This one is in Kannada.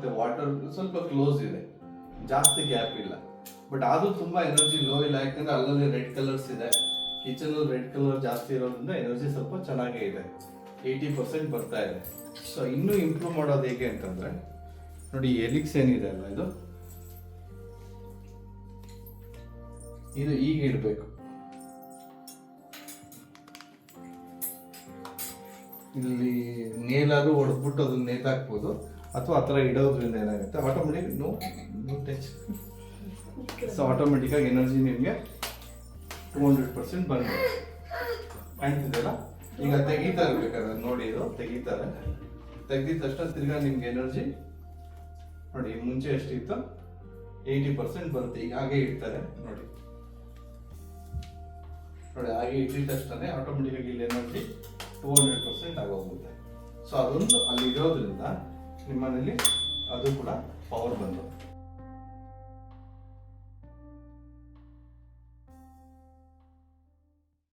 ವಾಟರ್ ಸ್ವಲ್ಪ ಕ್ಲೋಸ್ ಇದೆ. ಜಾಸ್ತಿ ಗ್ಯಾಪ್ ಇಲ್ಲ. ಬಟ್ ಆದ್ರೂ ತುಂಬಾ ಎನರ್ಜಿ ಲೋ ಇಲ್ಲ. ಯಾಕಂದ್ರೆ ಅಲ್ಲಲ್ಲಿ ರೆಡ್ ಕಲರ್ಸ್ ಇದೆ. ಕಿಚನ್ ರೆಡ್ ಕಲರ್ ಜಾಸ್ತಿ ಇರೋದ್ರಿಂದ ಎನರ್ಜಿ ಸ್ವಲ್ಪ ಚೆನ್ನಾಗೇ ಇದೆ. ಏಯ್ಟಿ ಪರ್ಸೆಂಟ್ ಬರ್ತಾ ಇದೆ. ಸೊ ಇನ್ನೂ ಇಂಪ್ರೂವ್ ಮಾಡೋದು ಹೇಗೆ ಅಂತಂದ್ರೆ, ನೋಡಿ ಎಲಿಕ್ಸ್ ಏನಿದೆ ಅಲ್ಲ ಇದು? ಇದು ಈಗ ಇಡಬೇಕು. ಇಲ್ಲಿ ನೇಲಾದ್ರೂ ಹೊಡೆದ್ಬಿಟ್ಟು ಅದನ್ನ ನೇತಾಕ್ಬೋದು. ಅಥವಾ ಆ ಥರ ಇಡೋದ್ರಿಂದ ಏನಾಗುತ್ತೆ? ಆಟೋಮೆಟಿಕ್ ನೋ ಟಚ್ ಸೊ ಆಟೋಮೆಟಿಕ್ಕಾಗಿ ಎನರ್ಜಿ ನಿಮಗೆ ಟೂ ಹಂಡ್ರೆಡ್ ಪರ್ಸೆಂಟ್ ಬಂದಿದೆ. ಕಾಣ್ತಿದೆಯಲ್ಲ? ಈಗ ತೆಗೀತಾ ಇರಬೇಕಾದ್ರೆ ನೋಡಿ ಇದು, ತೆಗೀತಾರೆ. ತೆಗ್ದಿದ ತಕ್ಷಣ ತಿರ್ಗಾ ನಿಮ್ಗೆ ಎನರ್ಜಿ ನೋಡಿ, ಮುಂಚೆ ಎಷ್ಟಿತ್ತು? ಏಯ್ಟಿ ಪರ್ಸೆಂಟ್ ಬರುತ್ತೆ, ಈಗ ಹಾಗೆ ಇಡ್ತಾರೆ, ನೋಡಿ. ನೋಡಿ, ಹಾಗೆ ಇಟ್ಟಿದ ತಕ್ಷಣ ಆಟೋಮೆಟಿಕ್ ಆಗಿ ಇಲ್ಲಿ ಎನರ್ಜಿ ಟೂ ಹಂಡ್ರೆಡ್ ಪರ್ಸೆಂಟ್ ಆಗೋಗುತ್ತೆ. ಸೊ ಅದೊಂದು ಅಲ್ಲಿ ಇರೋದ್ರಿಂದ ನಿಮ್ಮನೇಲಿ ಅದು ಕೂಡ ಪವರ್ ಬಂದು